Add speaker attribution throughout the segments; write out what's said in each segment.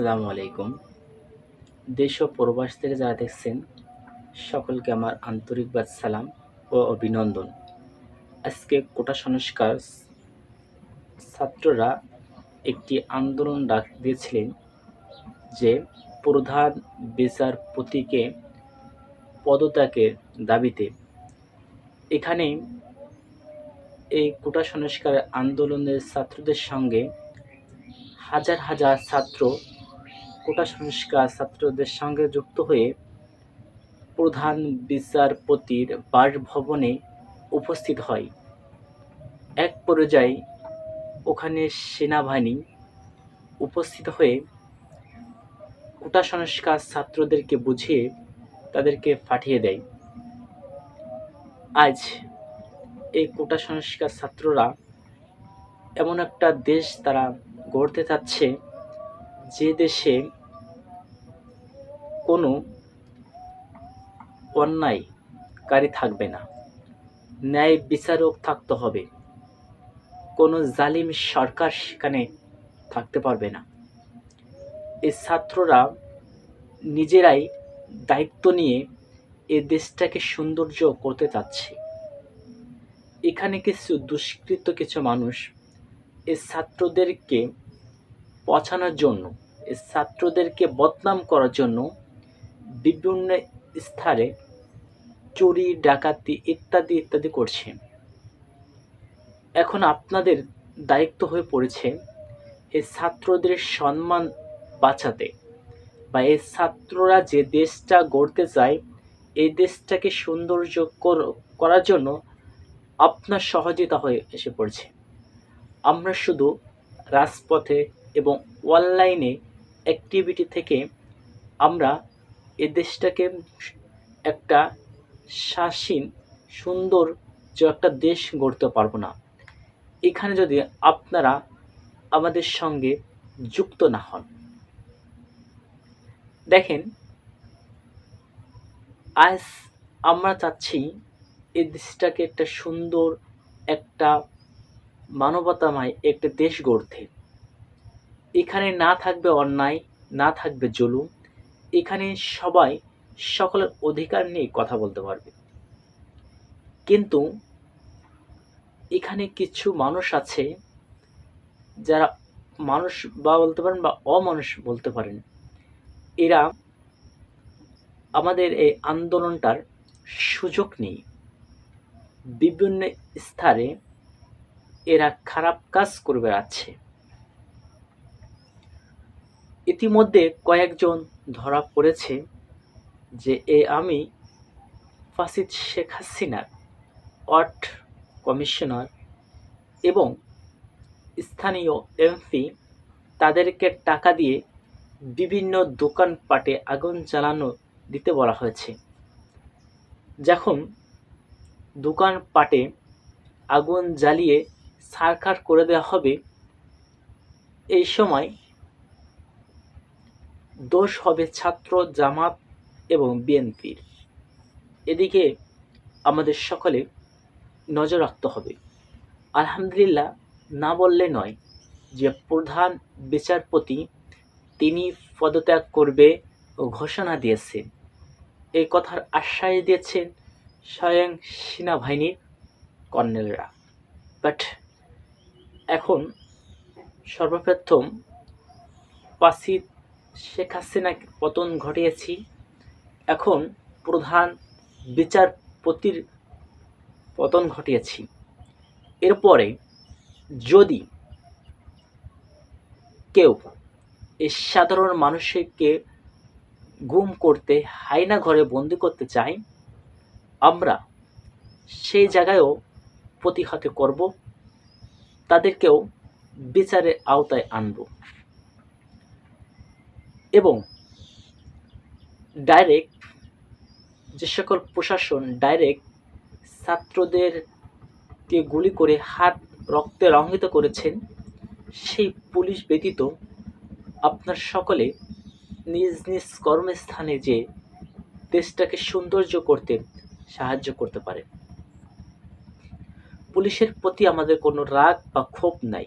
Speaker 1: আসসালামু আলাইকুম। দেশ ও প্রবাস থেকে যারা দেখছেন, সকলকে আমার আন্তরিকবাদ সালাম ও অভিনন্দন। আজকে কোটা সংস্কার ছাত্ররা একটি আন্দোলন ডাক দিয়েছিলেন যে প্রধান বিচারপতিকে পদত্যাগের দাবিতে। এখানে এই কোটা সংস্কার আন্দোলনের ছাত্রদের সঙ্গে হাজার হাজার ছাত্র কোটা সংস্কার ছাত্রদের সঙ্গে যুক্ত হয়ে প্রধান বিচারপতির বাসভবনে উপস্থিত হয়। এক পর্যায়ে ওখানে সেনাবাহিনী উপস্থিত হয়ে কোটা সংস্কার ছাত্রদেরকে বুঝিয়ে তাদেরকে পাঠিয়ে দেয়। আজ এই কোটা সংস্কার ছাত্ররা এমন একটা দেশ তারা গড়তে চাচ্ছে যে দেশে কোনো অন্যায়কারী থাকবে না। ন্যায় বিচারক থাকতে হবে। কোনো জালিম সরকার সেখানে থাকতে পারবে না। এই ছাত্ররা নিজেরাই দায়িত্ব নিয়ে এ দেশটাকে সৌন্দর্য করতে চাচ্ছে। এখানে কিছু দুষ্কৃত কিছু মানুষ এই ছাত্রদেরকে পছানোর জন্য এই ছাত্রদেরকে বদনাম করার জন্য বিভিন্ন স্থানে চুরি, ডাকাতি ইত্যাদি ইত্যাদি করছে। এখন আপনাদের দায়িত্ব হয়ে পড়েছে এই ছাত্রদের সম্মান বাঁচাতে বা এই ছাত্ররা যে দেশটা গড়তে চায়, এই দেশটাকে সৌন্দর্য করার জন্য আপনার সহযোগিতা হয়ে এসে পড়ছে। আমরা শুধু রাজপথে এবং অনলাইনে অ্যাক্টিভিটি থেকে আমরা এ দেশটাকে একটা শাসীন, সুন্দর যে একটা দেশ গড়তে পারব না। এখানে যদি আপনারা আমাদের সঙ্গে যুক্ত না হন। দেখেন, আজ আমরা চাচ্ছি এই দেশটাকে একটা সুন্দর, একটা মানবতাময় একটা দেশ গড়তে। এখানে না থাকবে অন্যায়, না থাকবে জুলুম এখানে সবাই সকলের অধিকার নিয়ে কথা বলতে পারবে। কিন্তু এখানে কিছু মানুষ আছে যারা মানুষ বা বলতে পারেন বা অমানুষ বলতে পারেন। এরা আমাদের এই আন্দোলনটার সুযোগ নেই। বিভিন্ন স্তরে এরা খারাপ কাজ করে বেড়াচ্ছে। ইতিমধ্যে কয়েকজন ধরা পড়েছে যে এ আমি ফাসিদ শেখ হাসিনার ওয়ার্ড কমিশনার এবং স্থানীয় এমপি তাদেরকে টাকা দিয়ে বিভিন্ন দোকানপাটে আগুন জ্বালানো দিতে বলা হয়েছে। যখন দোকানপাটে আগুন জ্বালিয়ে সারকার করে দেওয়া হবে, এই সময় দোষ হবে ছাত্র, জামাত এবং বিএনপির। এদিকে আমাদের সকলে নজর রাখতে হবে। আলহামদুলিল্লাহ, না বললে নয় যে প্রধান বিচারপতি তিনি পদত্যাগ করবে ঘোষণা দিয়েছেন। এই কথার আশ্বাস দিয়েছেন স্বয়ং সেনাবাহিনীর কর্নেলরা। বাট এখন সর্বপ্রথম পাসিদ শেখ হাসিনা পতন ঘটিয়েছি। এখন প্রধান বিচারপতির পতন ঘটিয়েছি। এরপরে যদি কেউ এই সাধারণ মানুষকে গুম করতে হাইনা ঘরে বন্দি করতে চায়, আমরা সেই জায়গায়ও প্রতিহত করব, তাদেরকেও বিচারের আওতায় আনব। এবং ডাইরেক্ট যে সকল প্রশাসন ডাইরেক্ট ছাত্রদেরকে গুলি করে হাত রক্তে রঙ্গিত করেছেন, সেই পুলিশ ব্যতীত আপনার সকলে নিজ নিজ কর্মস্থানে যে দেশটাকে সৌন্দর্য করতে সাহায্য করতে পারে। পুলিশের প্রতি আমাদের কোনো রাগ বা ক্ষোভ নাই।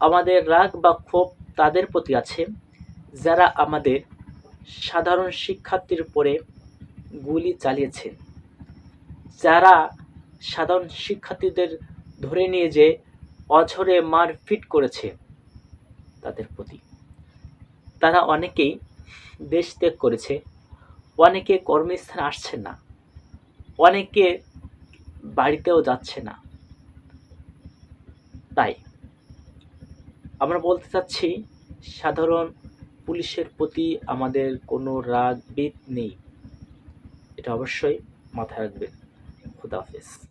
Speaker 1: আমাদের রাগ বা ক্ষোভ তাদের প্রতি আছে। যারা আমাদের সাধারণ শিক্ষার্থীর উপরে গুলি চালিয়েছেন যারা সাধারণ শিক্ষার্থীদের ধরে নিয়ে যে অঝরে মারপিট করেছে, তাদের প্রতি। তারা অনেকেই দেশ ত্যাগ করেছে, অনেকে কর্মস্থানে আসছে না, অনেকে বাড়িতেও যাচ্ছে না। তাই আমরা বলতে চাচ্ছি, সাধারণ পুলিশের প্রতি আমাদের কোনো রাগবিদ নেই। এটা অবশ্যই মাথায় রাখবেন। খুদাহাফেজ